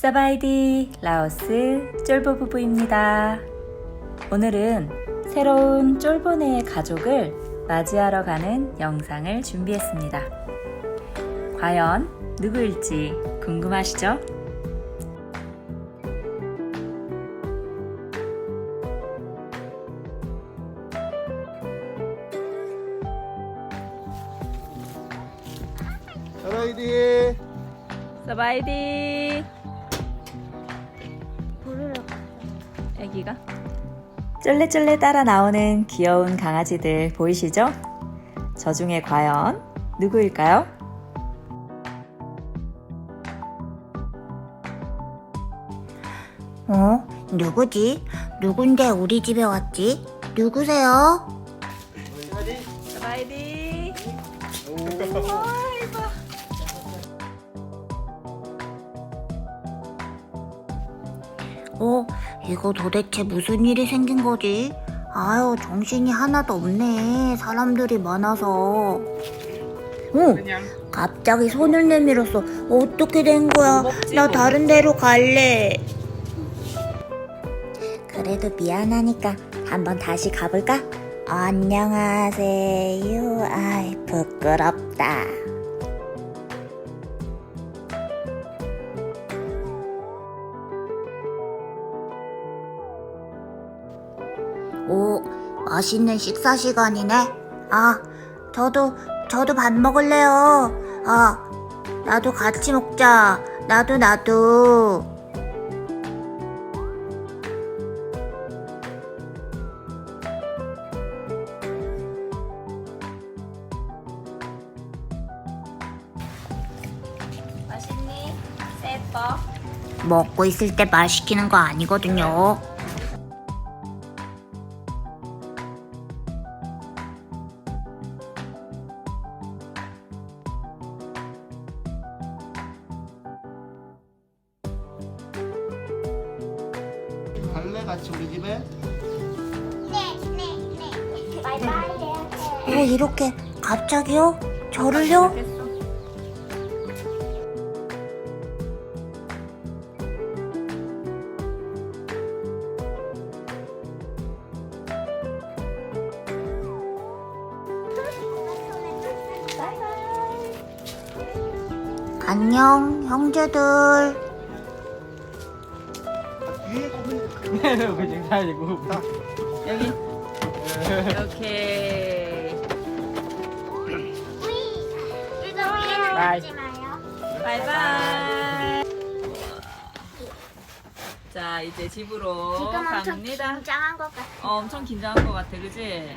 사바이디 라오스 쫄보 부부입니다. 오늘은 새로운 쫄보네의 가족을 맞이하러 가는 영상을 준비했습니다. 과연 누구일지 궁금하시죠? 사라이디 사바이디 애기가 쫄래쫄래 따라 나오는 귀여운 강아지들 보이시죠? 저 중에 과연 누구일까요? 어? 누구지? 누군데 우리 집에 왔지? 누구세요? 사바이디 어? 이거 도대체 무슨 일이 생긴 거지? 아유 정신이 하나도 없네 사람들이 많아서 어? 갑자기 손을 내밀었어 어떻게 된 거야 나 뭐. 다른 데로 갈래 그래도 미안하니까 한번 다시 가볼까? 안녕하세요 아이 부끄럽다 오, 맛있는 식사 시간이네. 아, 저도, 저도 밥 먹을래요. 아, 나도 같이 먹자. 나도, 나도. 맛있니? 세뻐 먹고 있을 때 말 시키는 거 아니거든요. 갈래 같이 우리 집에? 어, 이렇게 갑자기요? 저를요? 안녕, 형제들. 그냥 사야지고 여기 이렇게 바이 바이바이 자 이제 집으로 지금 엄청 긴장한 것 같아. 어, 엄청 긴장한 것 같아 그지?